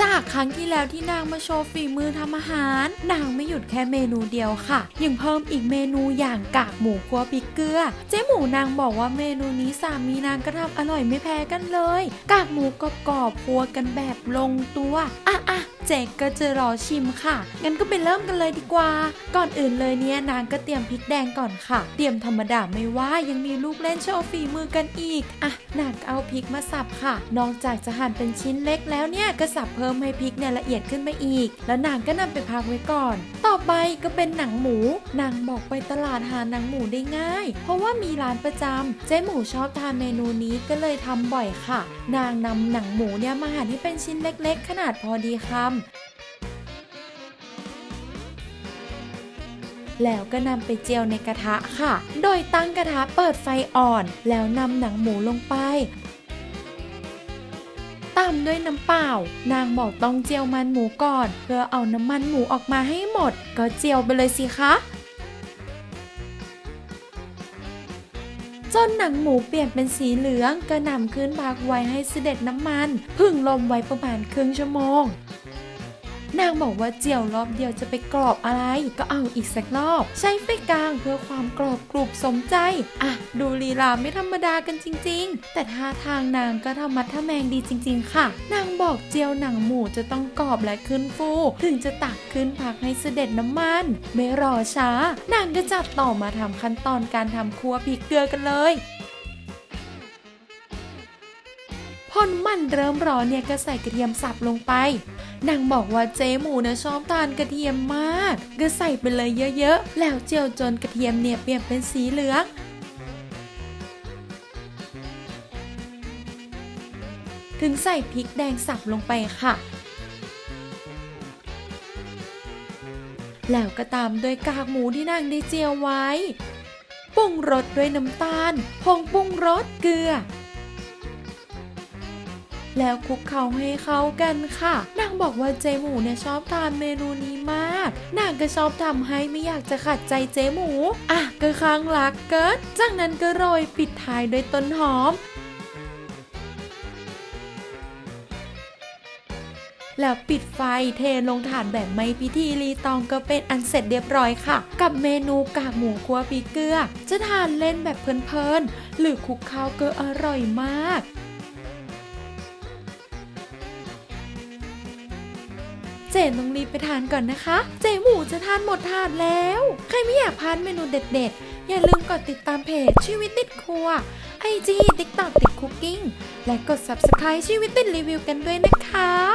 จากครั้งที่แล้วที่นางมาโชว์ฝีมือทำอาหาร นางไม่หยุดแค่เมนูเดียวค่ะ ยังเพิ่มอีกเมนูอย่างกากหมูคั่วพริกเกลือ เจ๊หมูนางบอกว่าเมนูนี้สามีนางก็ทำอร่อยไม่แพ้กันเลย กากหมูกรอบๆคั่วกันแบบลงตัวอะอะเจ๊ก็จะรอชิมค่ะ งั้นก็ไปเริ่มกันเลยดีกว่า ก่อนอื่นเลยเนี่ยนางก็เตรียมพริกแดงก่อนค่ะ เตรียมธรรมดาไม่ว่ายังมีลูกเล่นโชว์ฝีมือกันอีก อะนางเอาพริกมาสับค่ะ นอกจากจะหั่นเป็นชิ้นเล็กแล้วเนี่ยก็สับเพิ่มให้พริกเนี่ยละเอียดขึ้นไปอีก แล้วนางก็นำไปพักไว้ก่อน ต่อไปก็เป็นหนังหมู นางบอกไปตลาดหาหนังหมูได้ง่าย เพราะว่ามีร้านประจำเจ๊หมูชอบทานเมนูนี้ก็เลยทำบ่อยค่ะ นางนำหนังหมูเนี่ยมาหั่นให้เป็นชิ้นเล็กๆ ขนาดพอดีคำแล้วก็นำไปเจียวในกระทะค่ะ โดยตั้งกระทะเปิดไฟอ่อน แล้วนำหนังหมูลงไป ตามด้วยน้ำเปล่า นางบอกต้องเจียวมันหมูก่อน เพื่อเอาน้ำมันหมูออกมาให้หมด ก็เจียวไปเลยสิคะจนหนังหมูเปลี่ยนเป็นสีเหลืองก็นำขึ้นพักไว้ให้เสด็จน้ำมัน พึ่งลมไว้ประมาณครึ่งชั่วโมง นางบอกว่าเจียวรอบเดียวจะไปกรอบอะไร ก็เอาอีกสักรอบ ใช้ไฟกลางเพื่อความกรอบกรุบสมใจ อะ ดูลีลาไม่ธรรมดากันจริง ๆ แต่ท่าทางนางก็ทำมัดทะแมงดีจริง ๆ ค่ะ นางบอกเจียวหนังหมูจะต้องกรอบและขึ้นฟู ถึงจะตักขึ้นพักให้เสด็จน้ำมัน ไม่รอช้า นางก็จับต่อมาทำขั้นตอนการทำครัวพริกเกลือกันเลย อนมันเริ่มร้อนเนี่ยก็ใส่กระเทียมสับลงไปนางบอกว่าเจ๊หมูนี่ยชอบทานกระเทียมมาก ก็ใส่ไปเลยเยอะๆ แล้วเจียวจนกระเทียมเนี่ยเปลี่ยนเป็นสีเหลืองถึงใส่พริกแดงสับลงไปค่ะ แล้วก็ตามด้วยกากหมูที่นางได้เจียวไว้ ปรุงรสด้วยน้ำตาล ผงปรุงรสเกลือ แล้วคลุกเคล้าให้เข้ากันค่ะ นางบอกว่าเจ๊หมูเนี่ยชอบทานเมนูนี้มาก นางก็ชอบทำให้ไม่อยากจะขัดใจเจ๊หมู อะก็ค้างรักเกิดจากนั้นก็โรยปิดท้ายด้วยต้นหอมแล้วปิดไฟเทลงถาดแบบไม่พิธีรีตองก็เป็นอันเสร็จเรียบร้อยค่ะ กับเมนูกากหมูคั่วพริกเกลือ จะทานเล่นแบบเพลินๆหรือคลุกข้าวก็อร่อยมาก เจนต้องรีบไปทานก่อนนะคะ เจหมูจะทานหมดถาดแล้ว ใครไม่อยากพลาดเมนูเด็ดๆ อย่าลืมกดติดตามเพจชีวิตติดครัวไอจีติ๊กต็อกติดคุกกิ้งและกด subscribe ชีวิตติดรีวิวกันด้วยนะคะ